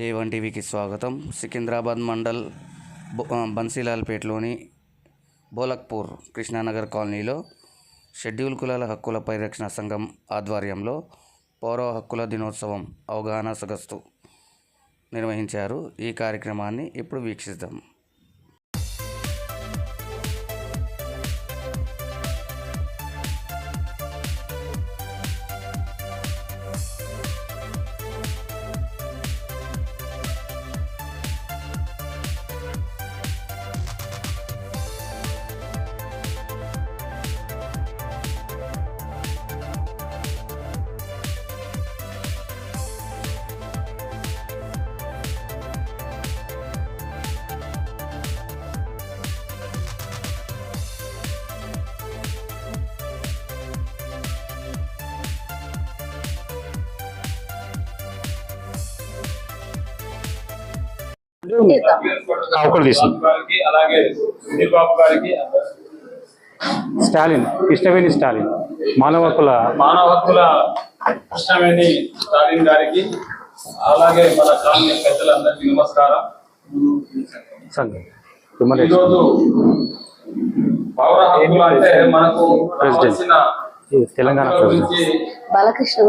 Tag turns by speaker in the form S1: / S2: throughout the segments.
S1: జై వన్ టీవీకి స్వాగతం. సికింద్రాబాద్ మండల్ బన్సీలాల్పేటలోని బోలక్పూర్ కృష్ణానగర్ కాలనీలో షెడ్యూల్ కులాల హక్కుల పరిరక్షణ సంఘం ఆధ్వర్యంలో పౌర హక్కుల దినోత్సవం అవగాహన సగస్తు నిర్వహించారు. ఈ కార్యక్రమాన్ని ఇప్పుడు వీక్షిద్దాం.
S2: ఒకటి తీసి
S3: గారికి అలాగే సుధీర్ బాబు గారికి
S2: స్టాలిన్ కృష్ణవేణి స్టాలిన్? మానవ హక్కుల
S3: మానవ హక్కుల కృష్ణవేణి స్టాలిన్ గారికి? అలాగే మన కాలనీ పెద్దలందరికీ నమస్కారం. ఈరోజు పౌర హక్కులు అంటే మనకు కావాల్సిన
S2: తెలంగాణ
S4: బాలకృష్ణ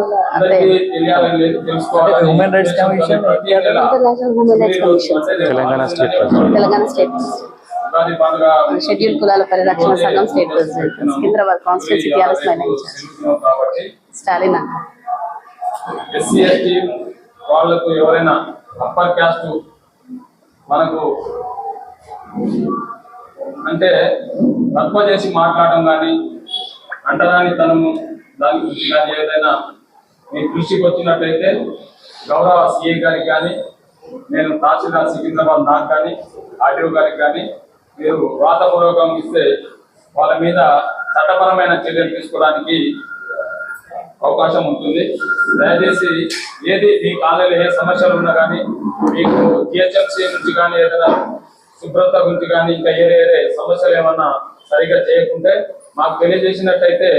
S5: రైట్స్ కమిషన్
S3: ప్రతి నెల
S4: international human rights commission
S2: Telangana state.
S4: Telangana state schedule కులాల పరిరక్షణ సంఘం state president Secunderabad constituency TRS Stalin
S3: వాళ్ళకు ఎవరైనా అప్పర్ క్యాస్ట్ మనకు అంటే తక్కువ చేసి మాట్లాడడం కానీ అంటరాని తనము దాని గురించి కానీ ఏదైనా మీ దృష్టికి వచ్చినట్లయితే గౌరవ సిఏ గారికి కానీ నేను తహసీల్దార్ సికింద్రాబాద్ నాకు కానీ ఆర్టీఓ గారికి కానీ మీరు వ్రాతపూర్వకం ఇస్తే వాళ్ళ మీద చట్టపరమైన చర్యలు తీసుకోవడానికి అవకాశం ఉంటుంది. దయచేసి ఏది మీ కాలేజీలో ఏ సమస్యలు ఉన్నా కానీ మీకు జిహెచ్ఎంసీ నుంచి కానీ ఏదైనా శుభ్రత గురించి కానీ ఇంకా ఏరే ఏరే సమస్యలు ఏమన్నా సరిగ్గా చేయకుంటే మాకు తెలియజేసినట్టయితే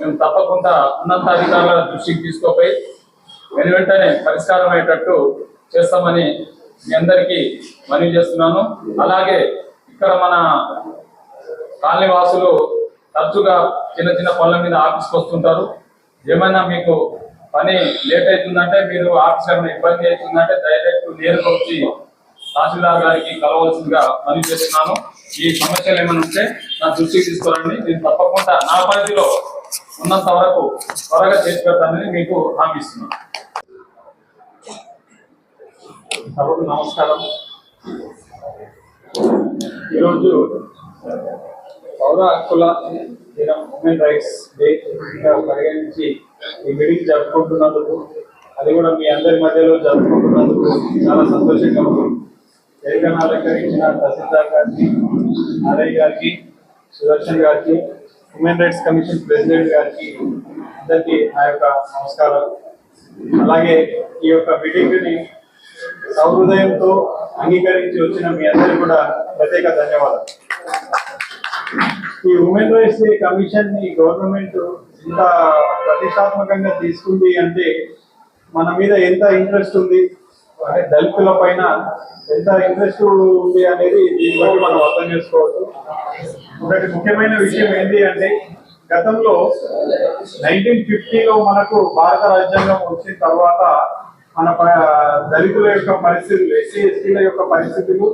S3: మేము తప్పకుండా ఉన్నతాధికారుల దృష్టికి తీసుకోపోయి వెను వెంటనే పరిష్కారం అయ్యేటట్టు చేస్తామని మీ అందరికీ మనవి చేస్తున్నాను. అలాగే ఇక్కడ మన కాలనీ వాసులు తరచుగా చిన్న చిన్న పనుల మీద ఆఫీస్కి వస్తుంటారు. ఏమైనా మీకు పని లేట్ అవుతుందంటే మీరు ఆఫీస్ ఏమైనా ఇబ్బంది అవుతుందంటే డైరెక్ట్ నేరుగా వచ్చి తహసీల్దార్ గారికి కలవలసిందిగా మనవి చేస్తున్నాను. ఈ సమస్యలు ఏమైనా ఉంటే నా దృష్టికి తీసుకురండి. నేను తప్పకుండా నా పరిధిలో ఉన్నంత వరకు త్వరగా చేసి పెడతానని మీకు హామీ ఇస్తున్నాను. సభకు నమస్కారం. ఈరోజు పౌర హక్కుల దినం హ్యూమన్ రైట్స్ డే పరిగణించి ఈ మీటింగ్ జరుపుకుంటున్నందుకు అది కూడా మీ అందరి మధ్యలో జరుపుకుంటున్నందుకు చాలా సంతోషంగా ఉంది. వేదికను అలంకరించిన తహసీల్దార్ గారికి ఆర్ఐ గారికి సుదర్శన్ గారికి హ్యూమన్ రైట్స్ కమిషన్ ప్రెసిడెంట్ గారికి అందరికీ నా యొక్క నమస్కారాలు. అలాగే ఈ యొక్క మీటింగ్ని సహృదయంతో అంగీకరించి వచ్చిన మీ అందరికీ కూడా ప్రత్యేక ధన్యవాదాలు. ఈ ఉమెన్ రైట్స్ కమిషన్ని గవర్నమెంట్ ఇంత ప్రతిష్టాత్మకంగా తీసుకుంది అంటే మన మీద ఎంత ఇంట్రెస్ట్ ఉంది? అంటే దళితుల పైన ఎంత ఇంట్రెస్ట్ ఉంది అనేది దీన్ని బట్టి మనం అర్థం చేసుకోవచ్చు. ఒకటి ముఖ్యమైన విషయం ఏంటి అంటే గతంలో నైన్టీన్ ఫిఫ్టీలో మనకు భారత రాజ్యాంగం వచ్చిన తర్వాత మన దళితుల యొక్క పరిస్థితులు ఎస్సీ ఎస్టీల యొక్క పరిస్థితులు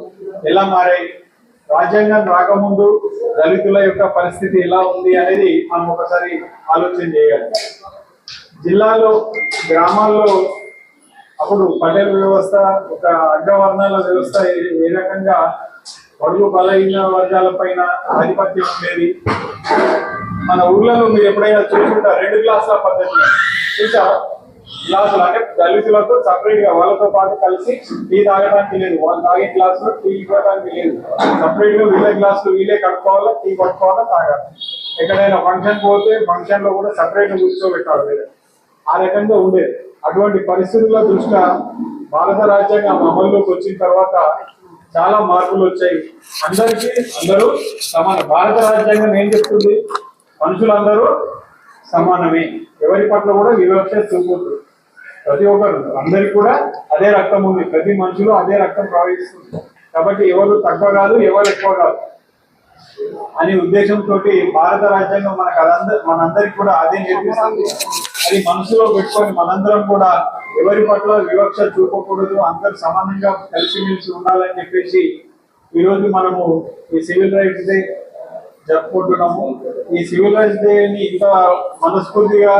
S3: ఎలా మారాయి? రాజ్యాంగం రాకముందు దళితుల యొక్క పరిస్థితి ఎలా ఉంది అనేది మనం ఒకసారి ఆలోచన చేయాలి. జిల్లాలో గ్రామాల్లో అప్పుడు పటేల్ వ్యవస్థ ఒక అగ్రవర్ణాల వ్యవస్థ ఏ- ఏ రకంగా బడుగు బలహీన వర్గాల పైన ఆధిపత్యం ఉండేది? మన ఊర్లలో మీరు ఎప్పుడైనా చూసుకుంటారు రెండు గ్లాసుల పద్ధతి. చూసా గ్లాసులు అంటే దళితులకు సపరేట్గా వాళ్ళతో పాటు కలిసి టీ తాగడానికి లేదు. వాళ్ళు తాగే గ్లాసులో టీ ఇవ్వడానికి లేదు. సపరేట్గా వీళ్ళ గ్లాసులు వీళ్ళే కట్టుకోవాలా టీ పట్టుకోవాలా తాగాలి. ఎక్కడైనా ఫంక్షన్ పోతే ఫంక్షన్లో కూడా సపరేట్ కూర్చోబెట్టాలి. ఆ రకంగా ఉండేది. అటువంటి పరిస్థితుల దృష్ట్యా భారత రాజ్యాంగం అమల్లోకి వచ్చిన తర్వాత చాలా మార్పులు వచ్చాయి. అందరికీ అందరూ సమాన భారత రాజ్యాంగం ఏం చెప్తుంది? మనుషులందరూ సమానమే. ఎవరి పట్ల కూడా వివక్ష చూపుతుంది ప్రతి ఒక్కరు అందరికి కూడా అదే రక్తం ఉంది. ప్రతి మనిషిలో అదే రక్తం ప్రవహిస్తుంది. కాబట్టి ఎవరు తక్కువ కాదు ఎవరు ఎక్కువ కాదు. అనే ఉద్దేశంతో భారత రాజ్యాంగం మనకు అదంద మనందరికి కూడా అదే నేర్పిస్తుంది. అది మనసులో పెట్టుకొని మనందరం కూడా ఎవరి పట్ల వివక్ష చూపకూడదు అందరు సమానంగా కలిసిమెలిసి ఉండాలని చెప్పేసి ఈ రోజు మనము ఈ సివిల్ రైట్స్ డే జరుపుకుంటున్నాము. ఈ సివిల్ రైట్స్ డే ని ఇంత మనస్ఫూర్తిగా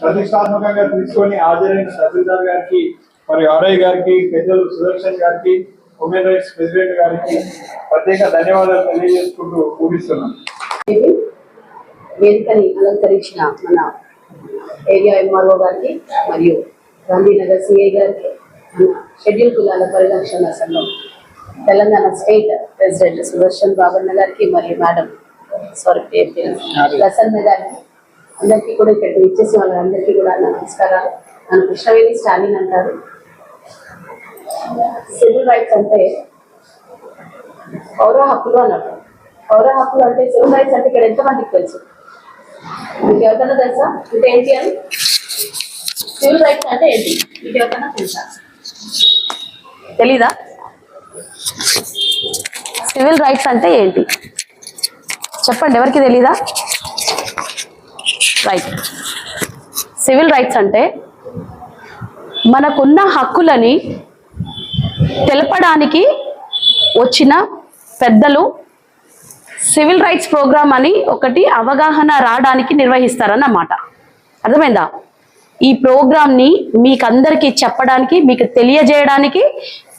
S3: ప్రతిష్టాత్మకంగా తీసుకొని హాజరైన తహసీల్దార్ గారికి మరి ఆర్ఐ గారికి పెద్దలు సుదర్శన్ గారికి ఉమెన్ రైట్స్ ప్రెసిడెంట్ గారికి ప్రత్యేక ధన్యవాదాలు తెలియజేసుకుంటూ పూజిస్తున్నాను
S4: వేదికని అలంకరించిన మన ఏరియా ఎంఆర్ఓ గారికి మరియు గాంధీనగర్ సిఐ గారికి మన షెడ్యూల్ కులాల పరిరక్షణ సంఘం తెలంగాణ స్టేట్ ప్రెసిడెంట్ సుదర్శన్ బాబన్న గారికి మరియు మేడం సారీ పేరు ప్రసన్న గారికి అందరికీ కూడా ఇక్కడ ఇచ్చేసి వాళ్ళందరికీ కూడా నమస్కారాలు. నన్ను కృష్ణవేణి స్టాలిన్ అంటారు. సివిల్ రైట్స్ అంటే పౌర హక్కులు అన్నట్టు పౌర హక్కులు అంటే సివిల్ రైట్స్ అంటే ఇక్కడ ఎంతమందికి తెలుసు? మీకు ఎవరికైనా తెలుసా? ఇది ఏంటి అని? సివిల్ రైట్స్ అంటే ఏంటి? మీకు ఎవరికైనా తెలుసా? తెలీదా? సివిల్ రైట్స్ అంటే ఏంటి? చెప్పండి ఎవరికి తెలీదా? రైట్ సివిల్ రైట్స్ అంటే మనకున్న హక్కులని తెలపడానికి వచ్చిన పెద్దలు సివిల్ రైట్స్ ప్రోగ్రామ్ అని ఒకటి అవగాహన రావడానికి నిర్వహిస్తారన్నమాట. అర్థమైందా? ఈ ప్రోగ్రామ్ని మీకందరికీ చెప్పడానికి మీకు తెలియజేయడానికి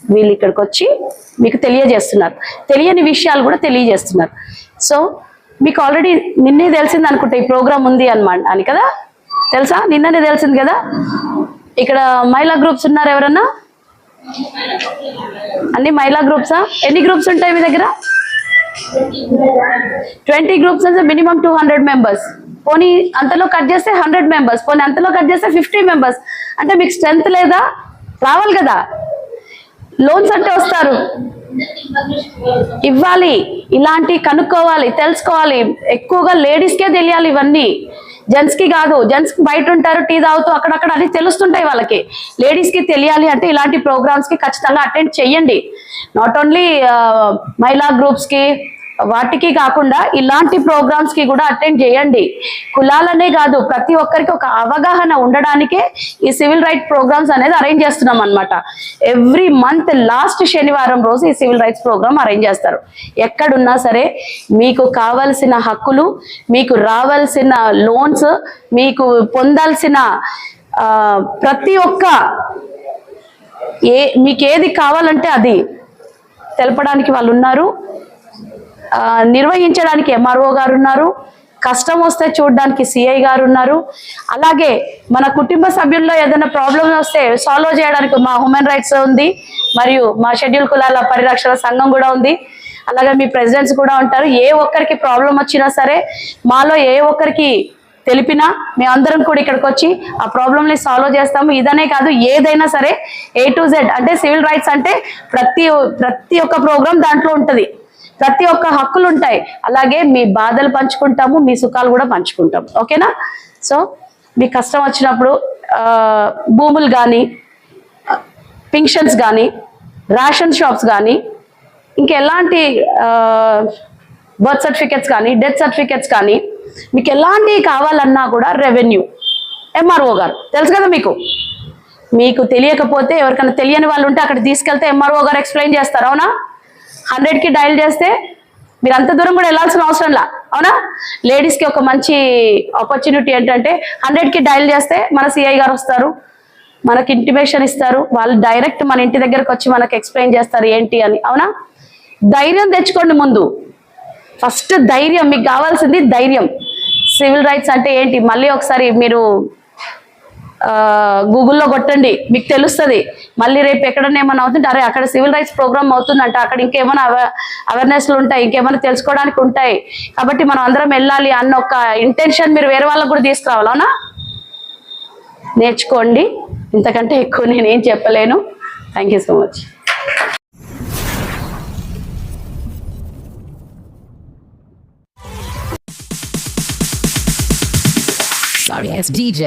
S4: వీళ్ళు ఇక్కడికి వచ్చి మీకు తెలియజేస్తున్నారు. తెలియని విషయాలు కూడా తెలియజేస్తున్నారు. సో మీకు ఆల్రెడీ నిన్నే తెలిసింది అనుకుంటా ఈ ప్రోగ్రామ్ ఉంది అనమాట అని కదా? తెలుసా? నిన్ననే తెలిసింది కదా? ఇక్కడ మహిళా గ్రూప్స్ ఉన్నారు ఎవరన్నా? అన్ని మహిళా గ్రూప్సా? ఎన్ని గ్రూప్స్ ఉంటాయి మీ దగ్గర? ట్వంటీ గ్రూప్స్ అంటే మినిమం టూ హండ్రెడ్ మెంబర్స్. పోనీ అంతలో కట్ చేస్తే హండ్రెడ్ మెంబర్స్ పోనీ అంతలో కట్ చేస్తే ఫిఫ్టీ మెంబర్స్. అంటే మీకు స్ట్రెంత్ లేదా? రావాలి కదా. లోన్స్ అంటే వస్తారు. ఇవ్వాలి. ఇలాంటి కనుక్కోవాలి తెలుసుకోవాలి. ఎక్కువగా లేడీస్కే తెలియాలి ఇవన్నీ. జెంట్స్కి కాదు జెంట్స్ బయట ఉంటారు టీ తాగుతూ అక్కడక్కడ అన్ని తెలుస్తుంటాయి వాళ్ళకి. లేడీస్కి తెలియాలి అంటే ఇలాంటి ప్రోగ్రామ్స్కి ఖచ్చితంగా అటెండ్ చెయ్యండి. నాట్ ఓన్లీ uh, మహిళా గ్రూప్స్కి వాటికి కాకుండా ఇలాంటి ప్రోగ్రామ్స్కి కూడా అటెండ్ చేయండి. కులాలనే కాదు ప్రతి ఒక్కరికి ఒక అవగాహన ఉండడానికే ఈ సివిల్ రైట్ ప్రోగ్రామ్స్ అనేది అరేంజ్ చేస్తున్నాం అనమాట ఎవ్రీ మంత్ లాస్ట్ శనివారం రోజు ఈ సివిల్ రైట్స్ ప్రోగ్రామ్ అరేంజ్ చేస్తారు. ఎక్కడున్నా సరే మీకు కావలసిన హక్కులు మీకు రావాల్సిన లోన్స్ మీకు పొందాల్సిన ప్రతి ఒక్క ఏ మీకు ఏది కావాలంటే అది తెలపడానికి వాళ్ళు ఉన్నారు. నిర్వహించడానికి ఎంఆర్ఓ గారు ఉన్నారు. కష్టం వస్తే చూడడానికి సిఐ గారు ఉన్నారు. అలాగే మన కుటుంబ సభ్యుల్లో ఏదైనా ప్రాబ్లం వస్తే సాల్వ్ చేయడానికి మా హ్యూమన్ రైట్స్ ఉంది. మరియు మా షెడ్యూల్ కులాల పరిరక్షణ సంఘం కూడా ఉంది. అలాగే మీ ప్రెసిడెంట్స్ కూడా ఉంటారు. ఏ ఒక్కరికి ప్రాబ్లం వచ్చినా సరే మాలో ఏ ఒక్కరికి తెలిపినా మేమందరం కూడా ఇక్కడికి వచ్చి ఆ ప్రాబ్లమ్ని సాల్వ్ చేస్తాము. ఇదనే కాదు ఏదైనా సరే ఏ టు జెడ్ అంటే సివిల్ రైట్స్ అంటే ప్రతి ప్రతి ఒక్క ప్రోగ్రామ్ దాంట్లో ఉంటుంది. ప్రతి ఒక్క హక్కులు ఉంటాయి అలాగే మీ బాధలు పంచుకుంటాము మీ సుఖాలు కూడా పంచుకుంటాం ఓకేనా? సో మీ కష్టం వచ్చినప్పుడు భూములు కానీ పింక్షన్స్ కానీ రేషన్ షాప్స్ కానీ ఇంకెలాంటి బర్త్ సర్టిఫికెట్స్ కానీ డెత్ సర్టిఫికెట్స్ కానీ మీకు ఎలాంటివి కావాలన్నా కూడా రెవెన్యూ ఎంఆర్ఓ గారు. తెలుసు కదా మీకు? మీకు తెలియకపోతే ఎవరికైనా తెలియని వాళ్ళు ఉంటే అక్కడ తీసుకెళ్తే ఎంఆర్ఓ గారు ఎక్స్ప్లెయిన్ చేస్తారు అవునా? హండ్రెడ్కి డయల్ చేస్తే మీరు అంత దూరం కూడా వెళ్ళాల్సిన అవసరం లా. అవునా? లేడీస్కి ఒక మంచి ఆపర్చునిటీ ఏంటంటే హండ్రెడ్కి డయల్ చేస్తే మన సిఐ గారు వస్తారు మనకి ఇంటిమేషన్ ఇస్తారు వాళ్ళు డైరెక్ట్ మన ఇంటి దగ్గరకు వచ్చి మనకు ఎక్స్ప్లెయిన్ చేస్తారు ఏంటి అని. అవునా? ధైర్యం తెచ్చుకోండి ముందు. ఫస్ట్ ధైర్యం మీకు కావాల్సింది ధైర్యం. సివిల్ రైట్స్ అంటే ఏంటి? మళ్ళీ ఒకసారి మీరు గూగుల్లో కొట్టండి. మీకు తెలుస్తుంది. మళ్ళీ రేపు ఎక్కడన్నా ఏమైనా అవుతుంటే అరే అక్కడ సివిల్ రైట్స్ ప్రోగ్రామ్ అవుతుందంట. అక్కడ ఇంకేమైనా అవేర్నెస్లు ఉంటాయి. ఇంకేమైనా తెలుసుకోవడానికి ఉంటాయి. కాబట్టి మనం అందరం వెళ్ళాలి అన్న ఒక ఇంటెన్షన్ మీరు వేరే వాళ్ళకు కూడా తీసుకురావాలనా నేర్చుకోండి. ఇంతకంటే ఎక్కువ నేనేం చెప్పలేను. Thank you so much
S5: Sorry DJ.